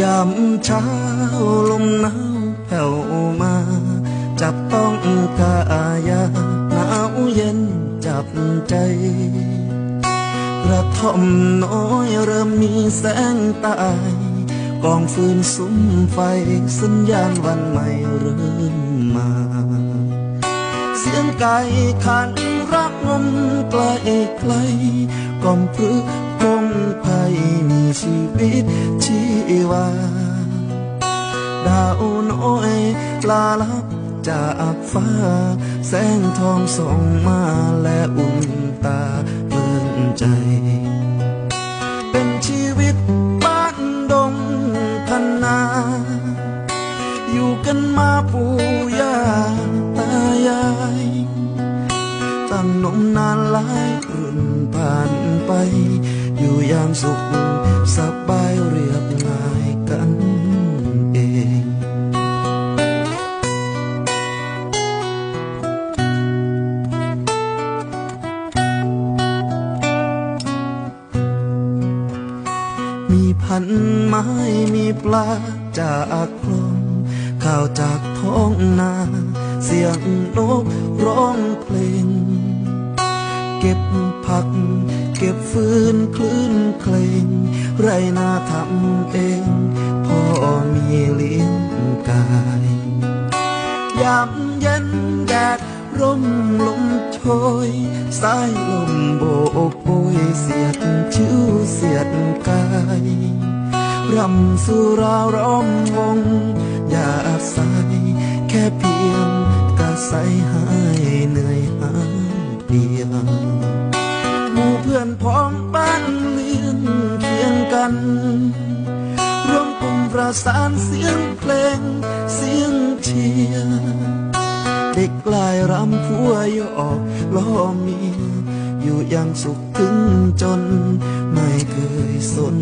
ยามเช้าลมหนาวแผ่วมา จับต้องกายาหนาวเย็นจับใจ กระท่อมน้อยเริ่มมีแสงตาย กองฟืนสุมไฟสัญญาณวันใหม่เริ่มมา เสียงไก่ขันรักงมไกลไกลก่อมพรึก พงไพมีชีวิตชีวา ดาวน้อยลาลับจากฟ้า แสงทองส่องมาและอุ่นตาเพลินใจ เป็นชีวิตบ้านดงพนา อยู่กันมาปู่ย่าตายายตั้งนมนานหลายรุ่นผ่านไป อยู่ยางสุขสบายเรียบง่ายกันเองมีพันไม้มีปลาจากคลองข้าวจากท้องนา เสียงนกร้องเพลง ฟืนคลื่นเพลงไรนาทำเอง พ่อมีเลี้ยงกายยามเย็นแดดร่มลมโชยสายลมโบกโบยเสียดชิวเสียดกายรำสุราร้อมวง อย่าอาศัยแค่เพียงกะใสหายเหนื่อยหายเดียว พ้องบ้านเลี้ยงเคียงกันร่วมกลุ่มประสานเสียงเพลงเสียงเชียร์เด็กกลายรำพัวยอกล้อมีอยู่อย่างสุขถึงจนไม่เคยสน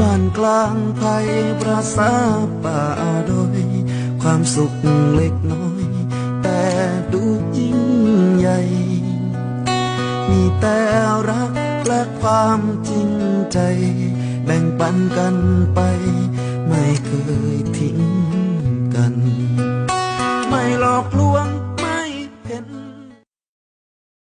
บ้านกลางไพประสาป่าโดย ความสุขเล็กน้อย แต่ดูยิ่งใหญ่ มีแต่รักและความจริงใจ แบ่งปันกันไป ไม่เคยทิ้ง